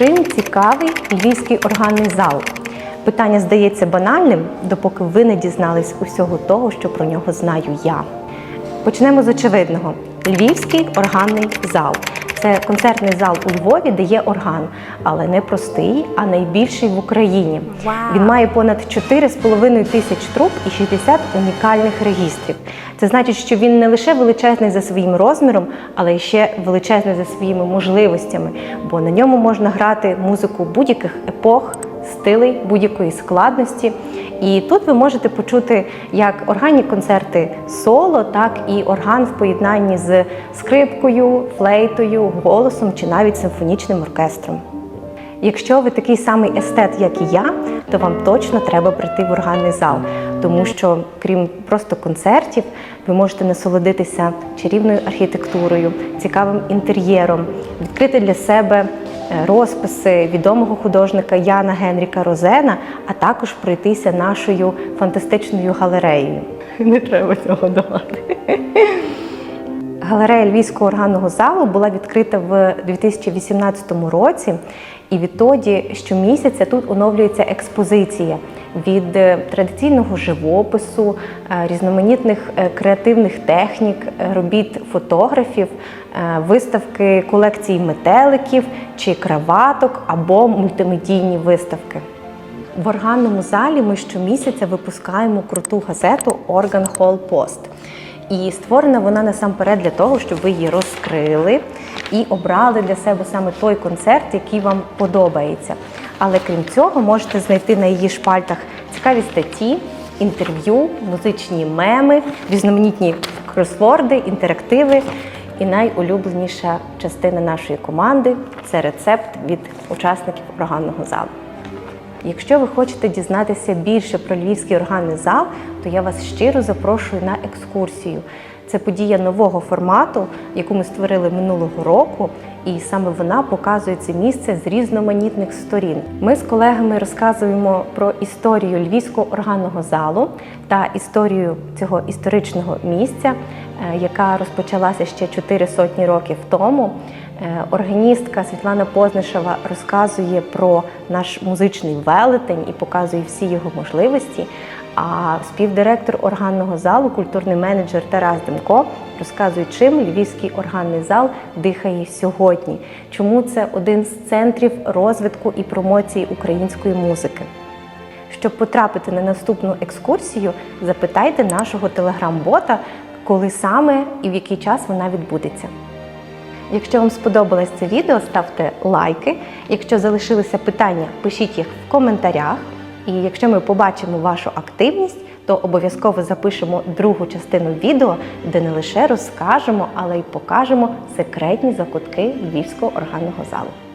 Чим цікавий львівський органний зал? Питання здається банальним, допоки ви не дізнались усього того, що про нього знаю я. Почнемо з очевидного: Львівський органний зал. Це концертний зал у Львові, де є орган, але не простий, а найбільший в Україні. Wow. Він має понад 4,5 тисяч труб і 60 унікальних регістрів. Це значить, що він не лише величезний за своїм розміром, але й ще величезний за своїми можливостями, бо на ньому можна грати музику будь-яких епох, стилей, будь-якої складності. І тут ви можете почути як органні концерти соло, так і орган в поєднанні з скрипкою, флейтою, голосом чи навіть симфонічним оркестром. Якщо ви такий самий естет, як і я, то вам точно треба прийти в органний зал, тому що крім просто концертів, ви можете насолодитися чарівною архітектурою, цікавим інтер'єром, відкрити для себе розписи відомого художника Яна Генріка Розена, а також пройтися нашою фантастичною галереєю. Не треба цього давати. Галерея Львівського органного залу була відкрита в 2018 році, і відтоді щомісяця тут оновлюється експозиція від е, традиційного живопису, е, різноманітних е, креативних технік, робіт фотографів, виставки колекцій метеликів чи краваток або мультимедійні виставки. В органному залі ми щомісяця випускаємо круту газету Organ Hall Post. І створена вона насамперед для того, щоб ви її розкрили і обрали для себе саме той концерт, який вам подобається. Але крім цього, можете знайти на її шпальтах цікаві статті, інтерв'ю, музичні меми, різноманітні кросворди, інтерактиви. І найулюбленіша частина нашої команди це рецепт від учасників органного залу. Якщо ви хочете дізнатися більше про львівський органний зал, то я вас щиро запрошую на екскурсію. Це подія нового формату, яку ми створили минулого року, і саме вона показує це місце з різноманітних сторін. Ми з колегами розказуємо про історію львівського органного залу та історію цього історичного місця, е, яка розпочалася ще чотири сотні років тому. Е, Органістка Світлана Познишева розказує про наш музичний велетень і показує всі його можливості. А співдиректор органного залу, культурний менеджер Тарас Демко, розказує, чим львівський органний зал дихає сьогодні, чому це один з центрів розвитку і промоції української музики. Щоб потрапити на наступну екскурсію, запитайте нашого телеграм-бота, коли саме і в який час вона відбудеться. Якщо вам сподобалось це відео, ставте лайки. Якщо залишилися питання, пишіть їх в коментарях. І якщо ми побачимо вашу активність, то обов'язково запишемо другу частину відео, де не лише розкажемо, але й покажемо секретні закутки львівського органного залу.